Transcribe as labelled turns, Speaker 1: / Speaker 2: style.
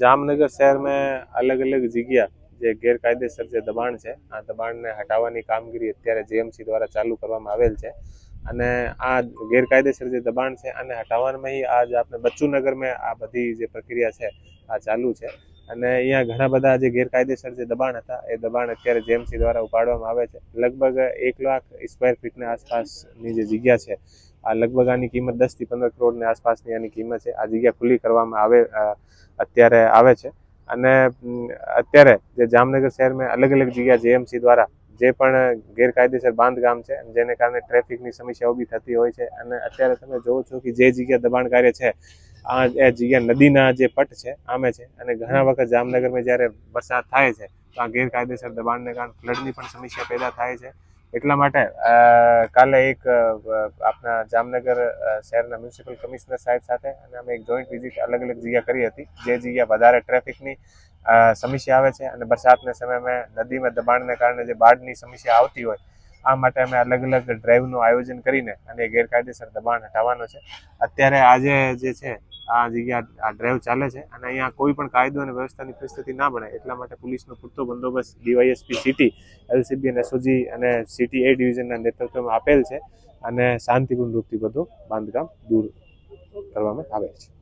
Speaker 1: જામનગર શહેરમાં અલગ અલગ જગ્યા જે ગેરકાયદેસર જે દબાણ છે, આ દબાણને હટાવવાની કામગીરી અત્યારે જેએમસી દ્વારા ચાલુ કરવામાં આવેલ છે. અને આ ગેરકાયદેસર જે દબાણ છે, આને હટાવવામાં આજ આપણે બચ્ચુનગરમાં આ બધી જે પ્રક્રિયા છે, આ ચાલુ છે. અને અહીંયા ઘણા બધા જે ગેરકાયદેસર જે દબાણ હતા, એ દબાણ અત્યારે જેએમસી દ્વારા ઉપાડવામાં આવે છે. લગભગ એક લાખ સ્ક્વેર ફીટના આસપાસની જે જગ્યા છે, આ લગભગ આની કિંમત દસથી પંદર કરોડની આસપાસની આની કિંમત છે. આ જગ્યા ખુલ્લી કરવામાં આવે અત્યારે આવે છે. અને અત્યારે જે જામનગર શહેરમાં અલગ અલગ જગ્યા જેએમસી દ્વારા જે પણ ગેરકાયદેસર બાંધકામ છે, જેને કારણે ટ્રાફિકની સમસ્યા ઊભી થતી હોય છે. અને અત્યારે તમે જોવો છો કે જે જગ્યા દબાણ કાર્ય છે આ એ જગ્યા નદીના જે પટ છે, આમે છે, અને ઘણા વખત જામનગરમાં જ્યારે વરસાદ થાય છે, તો આ ગેરકાયદેસર દબાણને કારણે ફ્લડની પણ સમસ્યા પેદા થાય છે. એટલા માટે કાલે એક આપના જામનગર શહેરના મ્યુનિસિપલ કમિશનર સાહેબ સાથે અને અમે એક જોઈન્ટ વિઝિટ અલગ અલગ જગ્યા કરી હતી, જે જગ્યા વધારે ટ્રાફિકની સમસ્યા આવે છે અને વરસાદના સમયમાં નદીમાં દબાણને કારણે જે બાઢની સમસ્યા આવતી હોય, આ માટે અમે અલગ અલગ ડ્રાઈવનું આયોજન કરીને અને ગેરકાયદેસર દબાણ હટાવવાનો છે. અત્યારે આજે જે છે આ જગ્યા આ ડ્રાઈવ ચાલે છે અને અહીંયા કોઈ પણ કાયદો અને વ્યવસ્થાની પરિસ્થિતિ ના બને એટલા માટે પોલીસનો પૂરતો બંદોબસ્ત ડીવાયએસપી સિટી એલસીબી અને એસઓજી અને સિટી એ ડિવિઝનના નેતૃત્વમાં આપેલ છે અને શાંતિપૂર્ણ રૂપથી બધું બાંધકામ દૂર કરવામાં આવે છે.